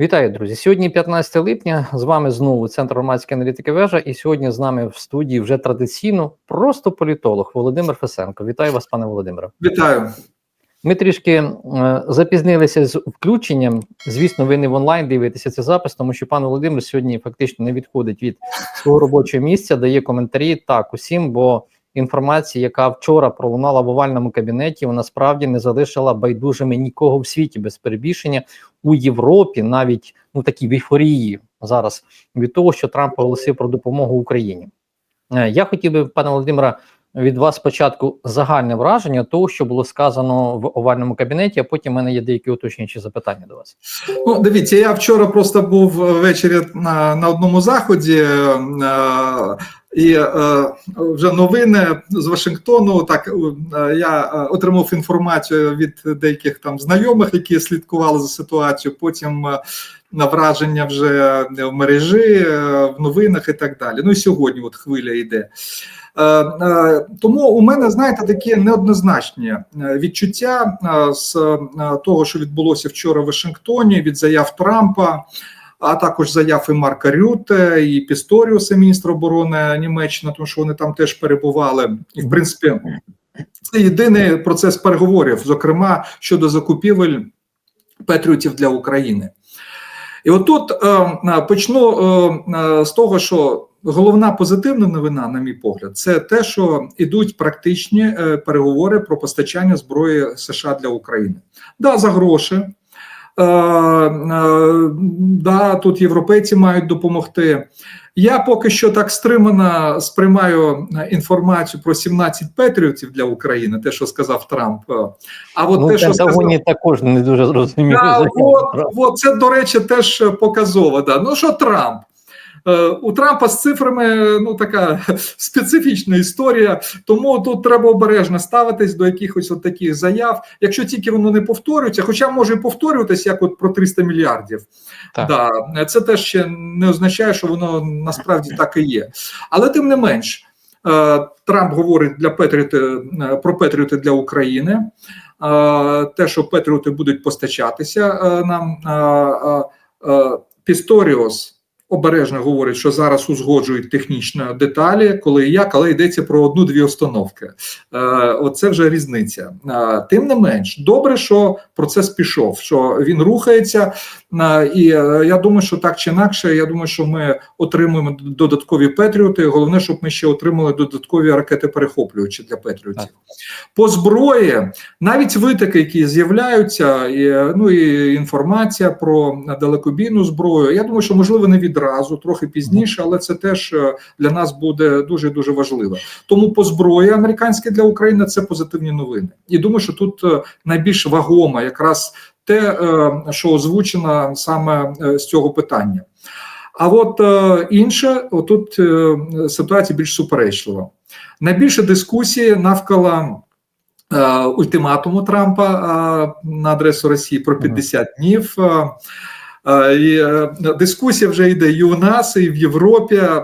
Вітаю, друзі! Сьогодні 15 липня. З вами знову Центр громадської аналітики вежа. І сьогодні з нами в студії вже традиційно просто політолог Володимир Фесенко. Вітаю вас, пане Володимире. Вітаю. Ми трішки е, запізнилися з включенням. Звісно, ви не в онлайн дивитеся цей запис, тому що пан Володимир сьогодні фактично не відходить від свого робочого місця, дає коментарі так усім, бо інформація, яка вчора пролунала в овальному кабінеті, вона справді не залишила байдужими нікого в світі без перебільшення у Європі, навіть ну такі в ейфорії зараз від того, що Трамп оголосив про допомогу Україні. Е, Я хотів би, пане Володимире, від вас спочатку загальне враження того, що було сказано в овальному кабінеті, а потім в мене є деякі уточнюючі запитання до вас. Ну, дивіться, я вчора просто був ввечері на на одному заході, е, і е, вже новини з Вашингтону. Так е, я отримав інформацію від деяких там знайомих, які слідкували за ситуацією. Потім е, на враження вже в мережі, е, в новинах і так далі. Ну і сьогодні, от хвиля йде. Е, е, Тому у мене знаєте такі неоднозначні е, відчуття е, з е, того, що відбулося вчора в Вашингтоні, від заяв Трампа, а також заяв і Марка Рюте, і Пісторіуса, міністра оборони Німеччини, тому що вони там теж перебували. І в принципі, це єдиний процес переговорів, зокрема щодо закупівель Петріотів для України. І отут е, почну е, з того, що головна позитивна новина, на мій погляд, це те, що йдуть практичні е, переговори про постачання зброї США для України. Да, за гроші. Е, е, да, тут європейці мають допомогти. Я поки що так стримано сприймаю інформацію про 17 петріотів для України, те, що сказав Трамп. А от ну, те, що сказав... також не дуже зрозуміло. Да, от, от, це, до речі, теж показово. Да. Ну що Трамп? У Трампа з цифрами ну така специфічна історія, тому тут треба обережно ставитись до якихось от таких заяв, якщо тільки воно не повторюється, хоча може і повторюватись, як от про 300 мільярдів. Так. Да, Це теж ще не означає, що воно насправді так і є. Але тим не менш, Трамп говорить для Петріоти про Петріоти для України. Те, що Петріоти будуть постачатися нам Пісторіос обережно говорить, що зараз узгоджують технічні деталі, коли і як, але йдеться про одну-дві установки. Е, Оце вже різниця. Е, тим не менш, добре, що процес пішов, що він рухається, е, і е, я думаю, що так чи інакше, я думаю, що ми отримуємо додаткові Петріоти. Головне, щоб ми ще отримали додаткові ракети перехоплювачі для Петріотів. По зброї навіть витоки, які з'являються, і ну і інформація про далекобійну зброю. Я думаю, що можливо не відразу, трохи пізніше, але це теж е, для нас буде дуже дуже важливо. Тому по зброї американській для України це позитивні новини. І думаю, що тут е, найбільш вагома якраз те, е, що озвучено саме з цього питання. А от інше, отут ситуація більш суперечлива. Найбільше дискусії навколо ультиматуму Трампа на адресу Росії про 50 днів. Е, і е, Дискусія вже йде і у нас, і в Європі. Е,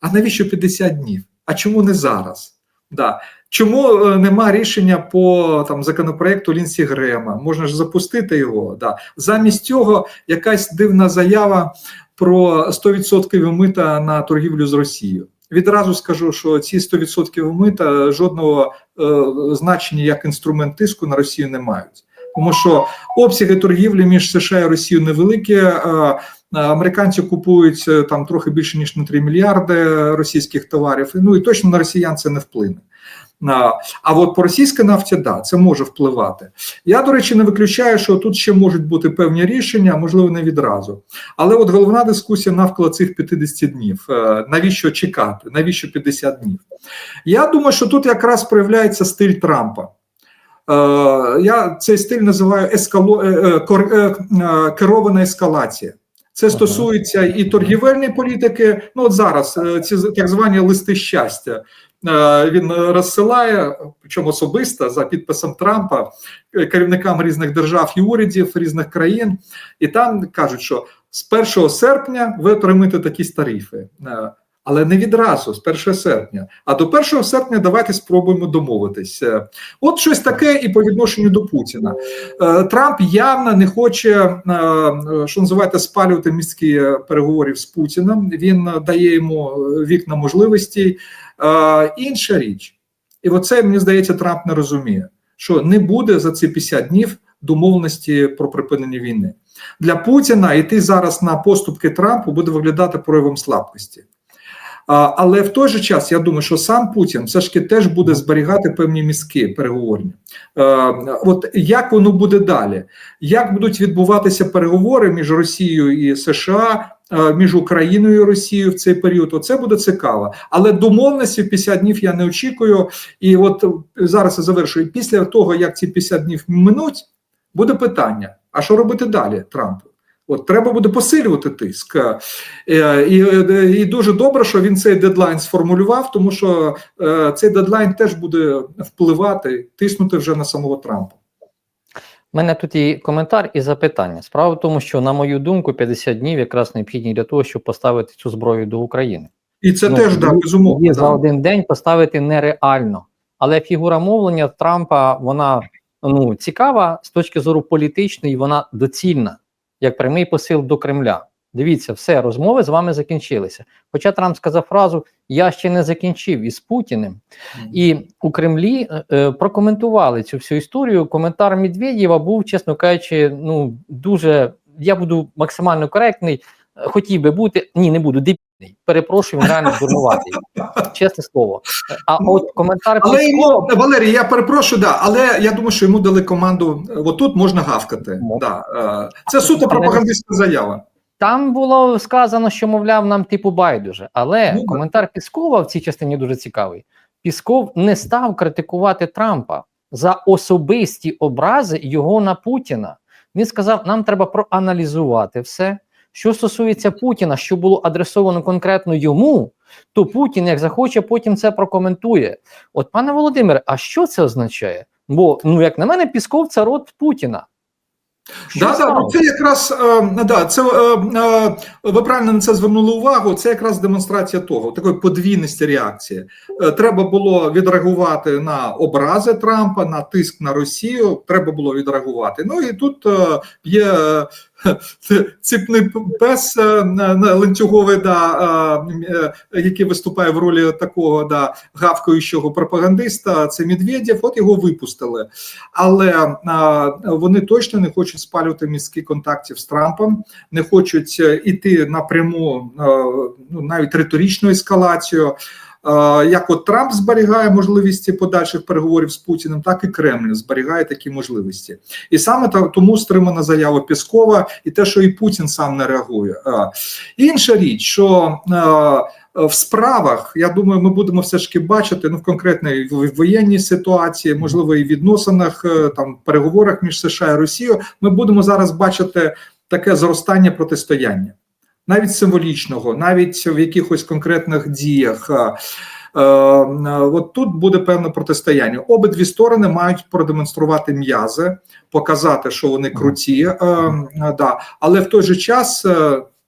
а навіщо 50 днів? А чому не зараз? Да. Чому нема рішення по там законопроекту Лінсі Грема? Можна ж запустити його. Да. Замість цього якась дивна заява про 100% мита на торгівлю з Росією. Відразу скажу, що ці 100% мита жодного е, значення як інструмент тиску на Росію не мають, тому що обсяги торгівлі між США і Росією невеликі. Американці купують е, там трохи більше ніж на 3 мільярди російських товарів. Ну і точно на росіян це не вплине. А от по російській нафті, да, це може впливати. Я, до речі, не виключаю, що тут ще можуть бути певні рішення, можливо, не відразу. Але от головна дискусія навколо цих 50 днів. Е, навіщо чекати? Навіщо 50 днів? Я думаю, що тут якраз проявляється стиль Трампа. Е, я цей стиль називаю ескало... Е, керована ескалація. Це стосується і торгівельної політики. Ну от зараз ці так звані листи щастя. Е, він розсилає, причому особисто за підписом Трампа е, керівникам різних держав і урядів різних країн, і там кажуть, що з 1 серпня ви отримаєте такі тарифи. Але не відразу, з 1 серпня. А до 1 серпня давайте спробуємо домовитись. Е, От щось таке і по відношенню до Путіна. Е, Трамп явно не хоче, е, що називаєте, спалювати містки переговорів з Путіним. Він дає йому вікна можливостей. Е, Інша річ, і оце мені здається, Трамп не розуміє, що не буде за ці 50 днів домовленості про припинення війни. Для Путіна йти зараз на поступки Трампу буде виглядати проявом слабкості. Але в той же час я думаю, що сам Путін все ж таки теж буде зберігати певні мізки переговорні. Е, От як воно буде далі? Як будуть відбуватися переговори між Росією і США, е, між Україною і Росією в цей період? Оце буде цікаво. Але домовленості в 50 днів я не очікую. І от зараз я завершую. Після того, як ці 50 днів минуть, буде питання: а що робити далі Трампу? От треба буде посилювати тиск, Е, і, е, і дуже добре, що він цей дедлайн сформулював, тому що е, цей дедлайн теж буде впливати, тиснути вже на самого Трампа. У мене тут і коментар, і запитання. Справа в тому, що, на мою думку, 50 днів якраз необхідні для того, щоб поставити цю зброю до України. І це Ну, теж да, безумовно. Да. за один день поставити нереально. Але фігура мовлення Трампа вона ну цікава з точки зору політичної, вона доцільна, як прямий посил до Кремля. Дивіться, все, розмови з вами закінчилися. Хоча Трамп сказав фразу Я ще не закінчив із Путіним. І у Кремлі е, е, прокоментували цю всю історію. Коментар Медведєва був, чесно кажучи, ну дуже я буду максимально коректний. е, Хотів би бути, ні, не буду дебільний. Перепрошую, він реально дурнуватий. Чесне слово. А от коментар Але йому Валерій, я перепрошую, да, але я думаю, що йому дали команду. е, Отут можна гавкати. Да, е, це суто пропагандистська заява. Там було сказано, що мовляв нам типу байдуже, але Ну, коментар Піскова в цій частині дуже цікавий. Пісков не став критикувати Трампа за особисті образи його на Путіна. Він сказав: нам треба проаналізувати все. Що стосується Путіна, що було адресовано конкретно йому, то Путін, як захоче, потім це прокоментує. От, пане Володимире, а що це означає? Бо, ну як на мене, Пісков це род Путіна. Да, да, ну це якраз е, да, це е, е, ви правильно на це звернули увагу. Це якраз демонстрація того, такої подвійності реакції. Е, треба було відреагувати на образи Трампа, на тиск на Росію. Треба було відреагувати. Ну і тут е, є е, ціпний пес е, ланцюговий, да, е, який виступає в ролі такого да, гавкаючого пропагандиста. Це Медведєв. От його випустили. Але вони точно не хочуть спалювати мізки контактів з Трампом, не хочуть е, іти напряму ну, навіть риторичну ескалацію. Як от Трамп зберігає можливості подальших переговорів з Путіним, так і Кремль зберігає такі можливості. І саме тому стримана заява Піскова і те, що і Путін сам не реагує. Інша річ, що в справах, я думаю, ми будемо все ж таки бачити ну, в конкретній воєнній ситуації, можливо, і відносинах, е, там переговорах між США і Росією. Ми будемо зараз бачити таке зростання протистояння, навіть символічного, навіть в якихось конкретних діях. Е, От тут буде певне протистояння. Обидві сторони мають продемонструвати м'язи, показати, що вони круті, е, е, да. але в той же час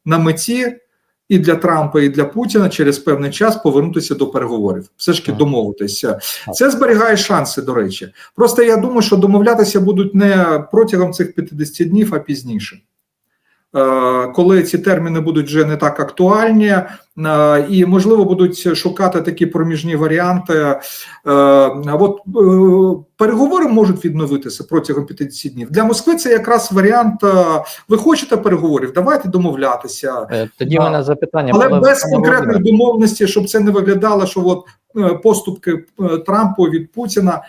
на меті і для Трампа, і для Путіна через певний час повернутися до переговорів, все ж таки домовитися. Це зберігає шанси. До речі, просто я думаю, що домовлятися будуть не протягом цих 50 днів, а пізніше. Е, Коли ці терміни будуть вже не так актуальні, е, і можливо будуть шукати такі проміжні варіанти. Е, От переговори можуть відновитися протягом 50 днів. Для Москви це якраз варіант. Ви хочете переговорів? Давайте домовлятися. Тоді мене запитання, Але без конкретних домовленостей, щоб це не виглядало, що от поступки Трампу від Путіна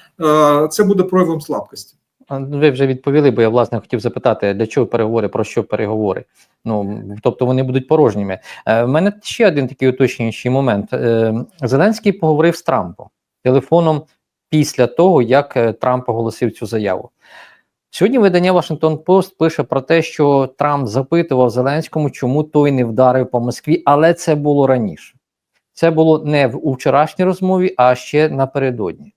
це буде проявом слабкості. Ну, Ви вже відповіли, бо я власне хотів запитати, для чого переговори, про що переговори? Ну тобто вони будуть порожніми. Е, в мене ще один такий уточнюючий момент. Е, Зеленський поговорив з Трампом телефоном після того, як е, Трамп оголосив цю заяву. Сьогодні видання Washington Post пише про те, що Трамп запитував Зеленському, чому той не вдарив по Москві, але це було раніше. Це було не в у вчорашній розмові, а ще напередодні.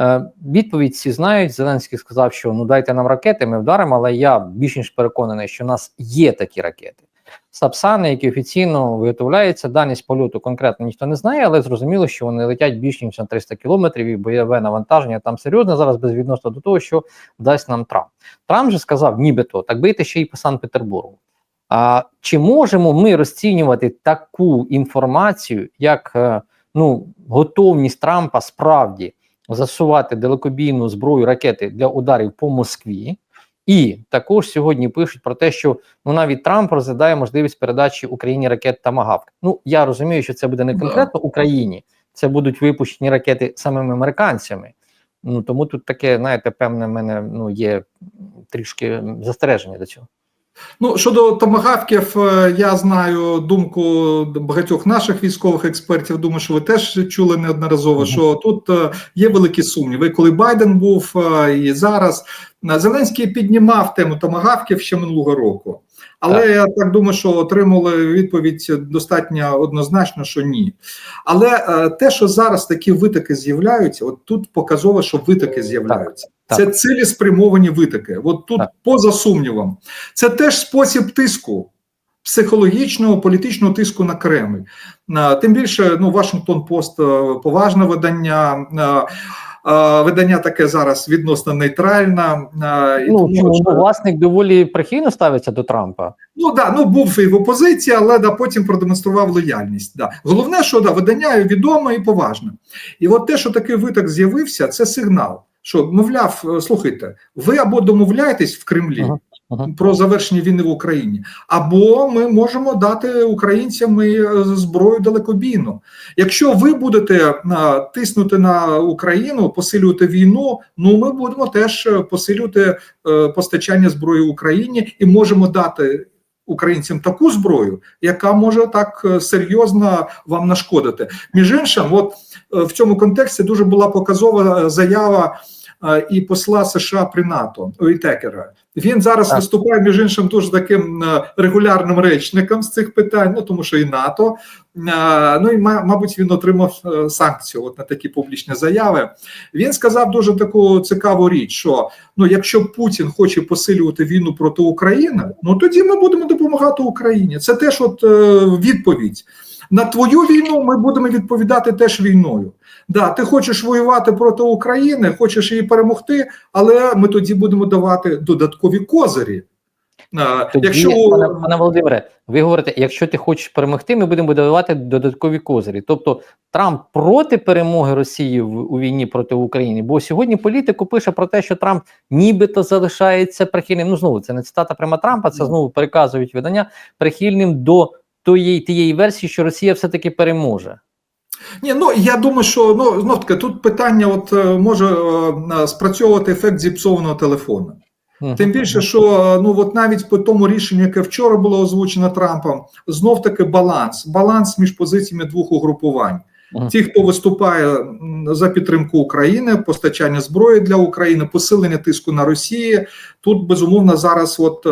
Е, відповідь всі знають. Зеленський сказав, що ну дайте нам ракети, ми вдаримо, але я більш ніж переконаний, що у нас є такі ракети. Сапсани, які офіційно виготовляються. Дальність польоту конкретно ніхто не знає, але зрозуміло, що вони летять більш ніж на 300 кілометрів, і бойове навантаження там серйозне зараз безвідносно до того, що дасть нам Трамп. Трамп же сказав, нібито так бийте ще й по Санкт-Петербургу. А чи можемо ми розцінювати таку інформацію, як е, ну, готовність Трампа справді засувати далекобійну зброю ракети для ударів по Москві? І також сьогодні пишуть про те, що ну навіть Трамп розглядає можливість передачі Україні ракет Тамагавк. Ну я розумію, що це буде не конкретно Україні, це будуть випущені ракети самими американцями. Ну тому тут таке, знаєте, певне, в мене ну є трішки застереження до цього. Ну щодо томагавків, е, я знаю думку багатьох наших військових експертів. Думаю, що ви теж чули неодноразово, що тут е, є великі сумніви. Коли Байден був е, і зараз Зеленський піднімав тему томагавків ще минулого року. Але Так. я так думаю, що отримали відповідь достатньо однозначно, що ні. Але е, те, що зараз такі витоки з'являються, от тут показово, що витоки з'являються. Так. Це цілеспрямовані витоки. От тут Так. поза сумнівом. Це теж спосіб тиску. Психологічного політичного тиску на Кремль, тим більше, ну Вашингтон Пост е, поважне видання, е, е, видання таке зараз відносно нейтральне. і Ну тому, що- власник доволі прихильно ставиться до Трампа? Ну да, ну був і в опозиції, але да, потім продемонстрував лояльність. Да. Головне, що да, видання відоме і поважне. І от те, що такий виток з'явився, це сигнал. Що, мовляв, е, слухайте, ви або домовляєтесь в Кремлі Ага, ага. про завершення війни в Україні, або ми можемо дати українцям е, зброю далекобійну. Якщо ви будете е, тиснути на Україну, посилювати війну, ну ми будемо теж посилювати постачання зброї Україні і можемо дати. Українцям таку зброю, яка може так е, серйозно вам нашкодити. Між іншим, от е, в цьому контексті дуже була показова е, заява і посла США при НАТО Уітекера. Він зараз Так. виступає між іншим дуже таким е, регулярним речником з цих питань, ну тому що і НАТО. Е, Ну і ма- мабуть, він отримав е, санкцію от на такі публічні заяви. Він сказав дуже таку цікаву річ: що ну, якщо Путін хоче посилювати війну проти України, ну тоді ми будемо допомагати Україні. Це теж от відповідь. На твою війну ми будемо відповідати теж війною. Да, ти хочеш воювати проти України, хочеш її перемогти, але ми тоді будемо давати додаткові козирі. Тоді, Якщо пане, пане Володимире, ви говорите, якщо ти хочеш перемогти, ми будемо давати додаткові козирі. Тобто Трамп проти перемоги Росії в, у війні проти України. Бо сьогодні політику пише про те, що Трамп нібито залишається прихильним. Ну знову це не цитата прямо Трампа, це знову переказують видання прихильним до тієї тієї версії, що Росія все-таки переможе. Ні, ну я думаю, що ну знов таки тут питання: от е, може е, спрацьовувати ефект зіпсованого телефону. Тим більше, що е, ну от навіть по тому рішенню, яке вчора було озвучено Трампом, знов таки баланс, баланс між позиціями двох угрупувань. Ті, хто виступає за підтримку України, постачання зброї для України, посилення тиску на Росії. Тут безумовно зараз, от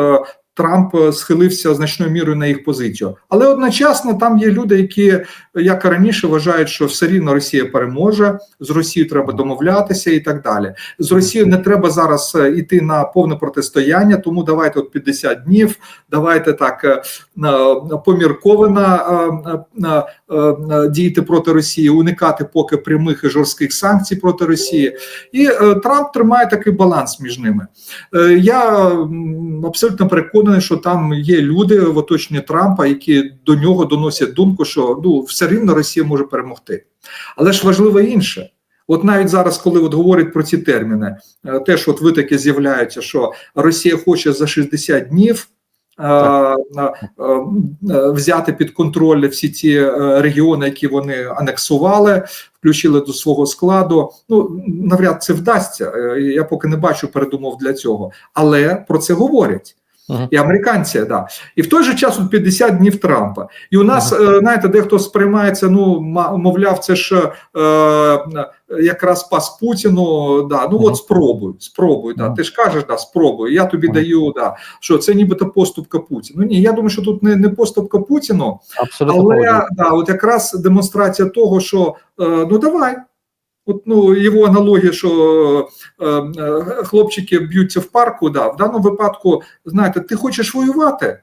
Трамп е, схилився значною мірою на їх позицію, але одночасно там є люди, які як і раніше вважають, що все рівно Росія переможе, з Росією треба домовлятися і так далі. З Росією не треба зараз е, іти на повне протистояння, тому давайте от 50 днів, давайте так е, е, помірковано е, е, е, е, діяти проти Росії, уникати поки прямих і жорстких санкцій проти Росії. І е, Трамп тримає такий баланс між ними. Е, Я абсолютно переконаний, що там є люди в оточенні Трампа, які до нього доносять думку, що ну все рівно Росія може перемогти. Але ж важливо інше. От навіть зараз, коли от говорять про ці терміни, е, теж от витоки з'являються, що Росія хоче за 60 днів. е, е, е, Взяти під контроль всі е, регіони, які вони анексували, включили до свого складу. Ну навряд це вдасться. Я поки не бачу передумов для цього, але про це говорять. І американці, да. І в той же час от 50 днів Трампа. І у нас, е, знаєте, дехто сприймається, ну, мовляв, це ж е, якраз пас Путіну. Да. Ну Мгм. от спробуй, спробуй. Да. Мгм. Ти ж кажеш, да, спробуй. Я тобі Мгм. даю, да, що це нібито поступка Путіну. Ну ні, я думаю, що тут не, не поступка Путіну, Абсолютно але да, от якраз демонстрація того, що е, ну давай. От ну його аналогія, що е, е, хлопчики б'ються в парку. Да, в даному випадку, знаєте, ти хочеш воювати.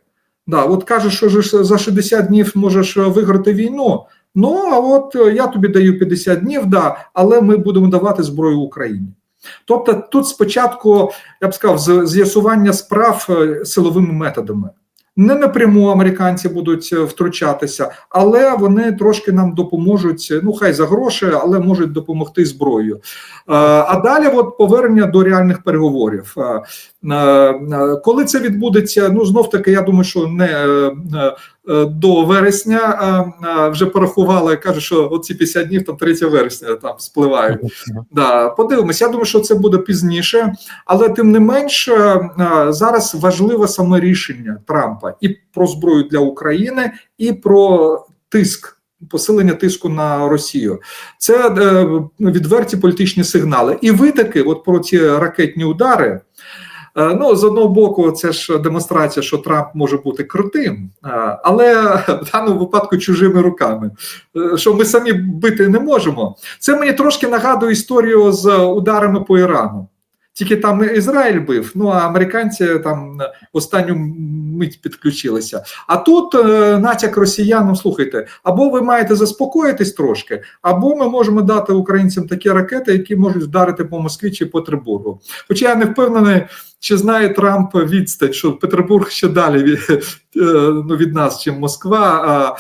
Да, от кажеш, що ж за 60 днів можеш е, виграти війну. Ну а от е, я тобі даю 50 днів, да, але ми будемо давати зброю Україні. Тобто, тут спочатку я б сказав, з'ясування справ е, силовими методами. Не напряму американці будуть е, втручатися, але вони трошки нам допоможуть. е, Ну хай за гроші, але можуть допомогти зброєю. Е, А далі, от повернення до реальних переговорів. Коли це відбудеться, ну знов таки, я думаю, що не до вересня е, е, вже порахували, кажуть, що оці 50 днів, там 3 вересня там спливають. Да, подивимось. Я думаю, що це буде пізніше, але тим не менш е, е, зараз важливе саме рішення Трампа і про зброю для України, і про тиск. Посилення тиску на Росію це е, відверті політичні сигнали. І ви таки, от про ці ракетні удари. Е, Ну, з одного боку, це ж демонстрація, що Трамп може бути крутим, е, але в даному випадку чужими руками, е, що ми самі бити не можемо. Це мені трошки нагадує історію з ударами по Ірану. Тільки там Ізраїль бив, ну а американці там останню мить підключилися. А тут натяк росіянам: слухайте, або ви маєте заспокоїтись трошки, або ми можемо дати українцям такі ракети, які можуть вдарити по Москві чи по. Хоча я не впевнений, чи знає Трамп відстань, що Петербург ще далі від, е, ну, від нас, чим Москва. А,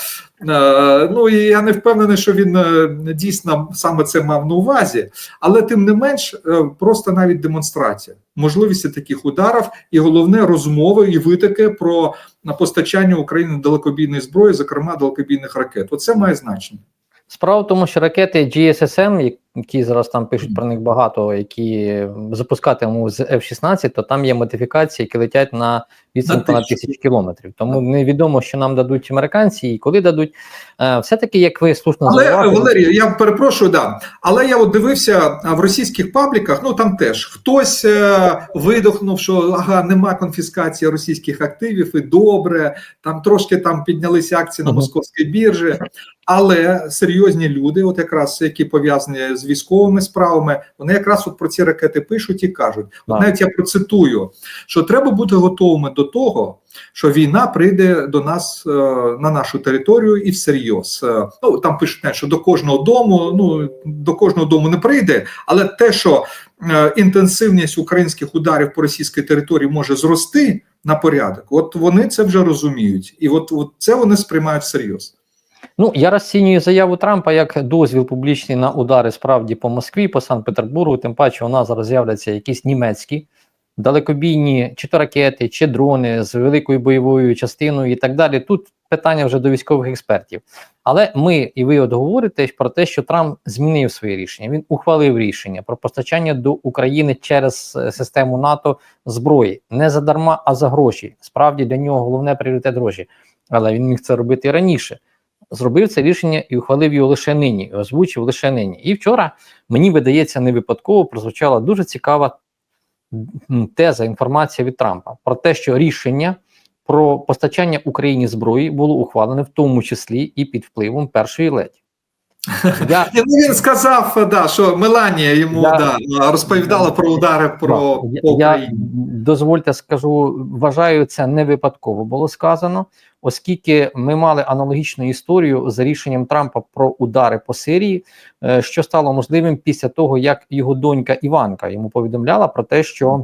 Е, Ну і я не впевнений, що він е, дійсно саме це мав на увазі, але тим не менш, просто навіть демонстрація можливості таких ударів, і головне розмови і витоки про постачання України далекобійної зброї, зокрема далекобійних ракет. Оце має значення. Справа в тому, що ракети GSSM, які зараз там пишуть про них багато, які запускатимуть з F-16, то там є модифікації, які летять на відстань понад тисячу кілометрів. Тому невідомо, що нам дадуть американці і коли дадуть. Е, Все-таки, як ви слушно Але зауважили, Валерій, я перепрошую, да. Але я от дивився в російських пабліках. Ну там теж хтось е, видохнув, що ага, нема конфіскації російських активів, і добре. Там трошки там піднялися акції на московській біржі. Але серйозні люди, от якраз які пов'язані з військовими справами, вони якраз от про ці ракети пишуть і кажуть. От навіть я процитую, що треба бути готовими до того, що війна прийде до нас е, на нашу територію і всерйоз. Е, ну там пишуть, не, що до кожного дому, ну до кожного дому не прийде, але те, що е, інтенсивність українських ударів по російській території може зрости на порядок, от вони це вже розуміють, і от, от це вони сприймають всерйоз. Ну, я розцінюю заяву Трампа як дозвіл публічний на удари справді по Москві, по Санкт-Петербургу. Тим паче, у нас зараз з'являться якісь німецькі далекобійні чи то ракети, чи дрони з великою бойовою частиною і так далі. Тут питання вже до військових експертів. Але ми і ви от говорите про те, що Трамп змінив своє рішення. Він ухвалив рішення про постачання до України через е, систему НАТО зброї не задарма, а за гроші. Справді для нього головне пріоритет гроші. Але він міг це робити раніше зробив це рішення і ухвалив його лише нині, і озвучив лише нині. І вчора мені видається не випадково прозвучала дуже цікава теза, інформація від Трампа про те, що рішення про постачання Україні зброї було ухвалене в тому числі і під впливом першої леді. Я, ну, він сказав, да, що Меланія йому Я- да, розповідала про удари про я, я дозвольте скажу, вважаю, це не випадково було сказано, оскільки ми мали аналогічну історію за рішенням Трампа про удари по Сирії, е, що стало можливим після того, як його донька Іванка йому повідомляла про те, що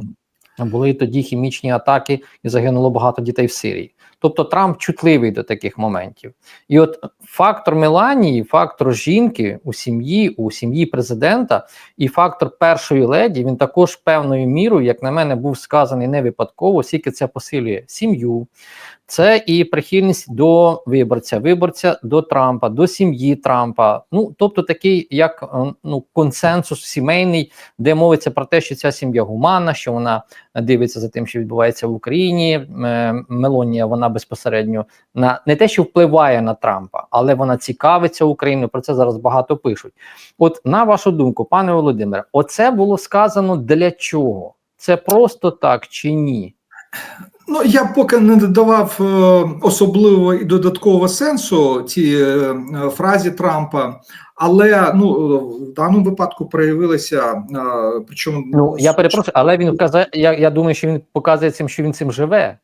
були тоді хімічні атаки і загинуло багато дітей в Сирії. Тобто Трамп чутливий до таких моментів. І от фактор Меланії, фактор жінки у сім'ї, у сім'ї президента і фактор першої леді він також певною мірою, як на мене, був сказаний не випадково, оскільки це посилює сім'ю. Це і прихильність до виборця, виборця до Трампа, до сім'ї Трампа. Ну тобто такий як е, ну консенсус сімейний, де мовиться про те, що ця сім'я гуманна, що вона дивиться за тим, що відбувається в Україні. Е, Мелонія вона безпосередньо на не те, що впливає на Трампа, але вона цікавиться Україною. Про це зараз багато пишуть. От на вашу думку, пане Володимире, оце було сказано для чого? Це просто так чи ні? Ну, я поки не додавав е, особливого і додаткового сенсу цій е, фразі Трампа, але ну в даному випадку проявилися. е, Причому Ну я перепрошую, але він вказає. Я, я думаю, що він показує цим, що він цим живе.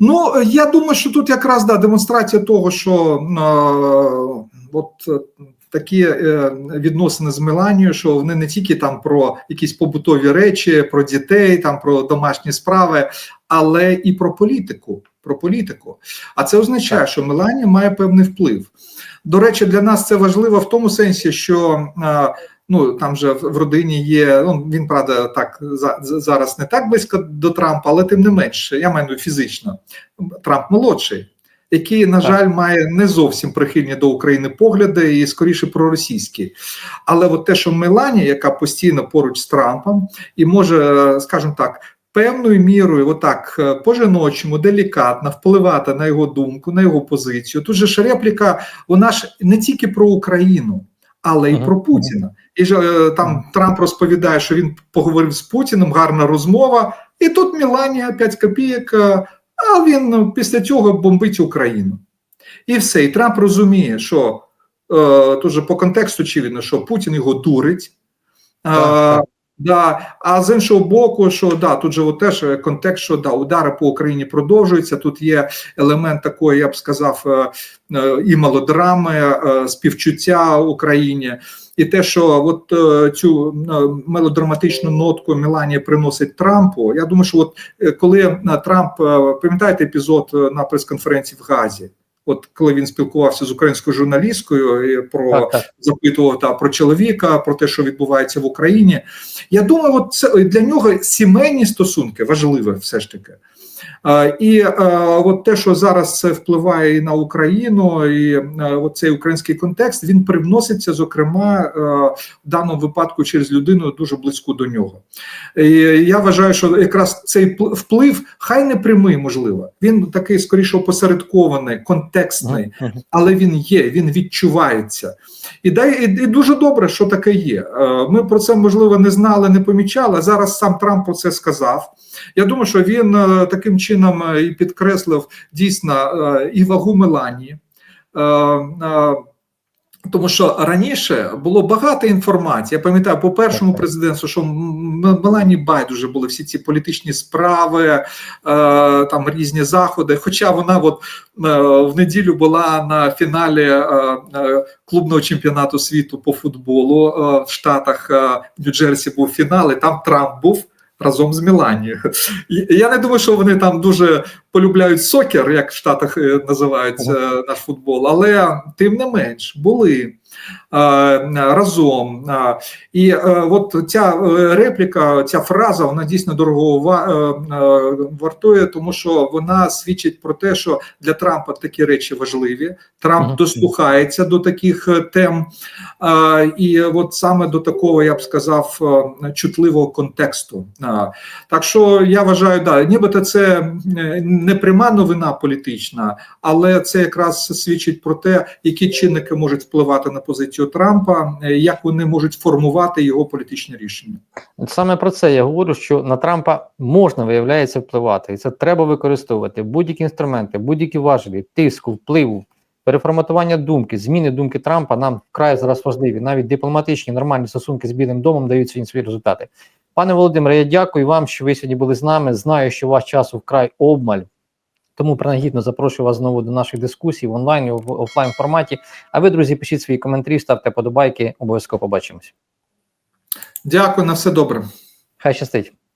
Ну, е, я думаю, що тут якраз да, демонстрація того, що е, от е, такі е, відносини з Меланією, що вони не тільки там про якісь побутові речі, про дітей, там про домашні справи, але і про політику. Про політику. А це означає, що Меланія має певний вплив. До речі, для нас це важливо в тому сенсі, що. Ну там же в родині є. Ну він правда так за, за- зараз не так близько до Трампа, але тим не менше, я маю фізично. Трамп молодший, який, на Так. жаль, має не зовсім прихильні до України погляди і скоріше проросійські. Але от те, що Меланія, яка постійно поруч з Трампом, і може, скажімо так. Певною мірою, отак е, по-жіночому, делікатно впливати на його думку, на його позицію. Тут же ж репліка, вона ж не тільки про Україну, але й про Путіна. І ж е, там Трамп розповідає, що він поговорив з Путіним, гарна розмова. І тут Міланія 5 копійок, е, а він ну, після цього бомбить Україну. І все. І Трамп розуміє, що е, тут же по контексту очевидно, що Путін його дурить. Е. Да, а з іншого боку, що да, тут же от теж е, контекст, що да, удари по Україні продовжуються. Тут є елемент такої, я б сказав, е, е, і мелодрами, співчуття Україні, і те, що от цю мелодраматичну нотку Меланія приносить Трампу. Я думаю, що от коли Трамп пам'ятаєте епізод на прес-конференції в Газі. От коли він спілкувався з українською журналісткою і про Так, так. запитував та про чоловіка, про те, що відбувається в Україні. Я думаю, от це для нього сімейні стосунки важливі все ж таки. Е, І е, от те, що зараз це впливає і на Україну, і от цей український контекст, він привноситься, зокрема, е, в даному випадку через людину дуже близьку до нього. І я вважаю, що якраз цей пл- вплив, хай не прямий, можливо, він такий скоріше опосередкований, контекстний Мгм. але він є, він відчувається. І, і, і дуже добре, що таке є. Е, Ми про це можливо не знали, не помічали. Зараз сам Трамп про це сказав. Я думаю, що він е, таким чином е, і підкреслив дійсно і вагу Меланії. Тому що раніше було багато інформації. Я пам'ятаю по першому президентству, що Мелані байдуже були всі ці політичні справи, е, там різні заходи. Хоча вона от е, в неділю була на фіналі е, клубного чемпіонату світу по футболу в Штатах. Нью-Джерсі був фінал, і там Трамп був. Разом з Міланією. Я не думаю, що вони там дуже полюбляють сокер, як в Штатах е, називають е, наш футбол, але тим не менш були разом. І е, от ця е, репліка, ця фраза, вона дійсно дорого е, вартує, тому що вона свідчить про те, що для Трампа такі речі важливі. Трамп дослухається до таких тем, і от саме до такого, я б сказав, чутливого контексту. Так що я вважаю, да, нібито це не пряма новина політична, але це якраз свідчить про те, які чинники можуть впливати на позицію Трампа, е, як вони можуть формувати його політичні рішення. Саме про це я говорю, що на Трампа можна, виявляється, впливати. І це треба використовувати будь-які інструменти, будь-які важелі, тиску, впливу, переформатування думки, зміни думки Трампа нам вкрай зараз важливі. Навіть дипломатичні нормальні стосунки з Білим домом дають свої результати. Пане Володимире, я дякую вам, що ви сьогодні були з нами. Знаю, що у вас часу вкрай обмаль. Тому принагідно запрошую вас знову до наших дискусій в онлайн і в офлайн форматі. А ви, друзі, пишіть свої коментарі, ставте подобайки. Обов'язково побачимось. Дякую на все добре. Хай щастить.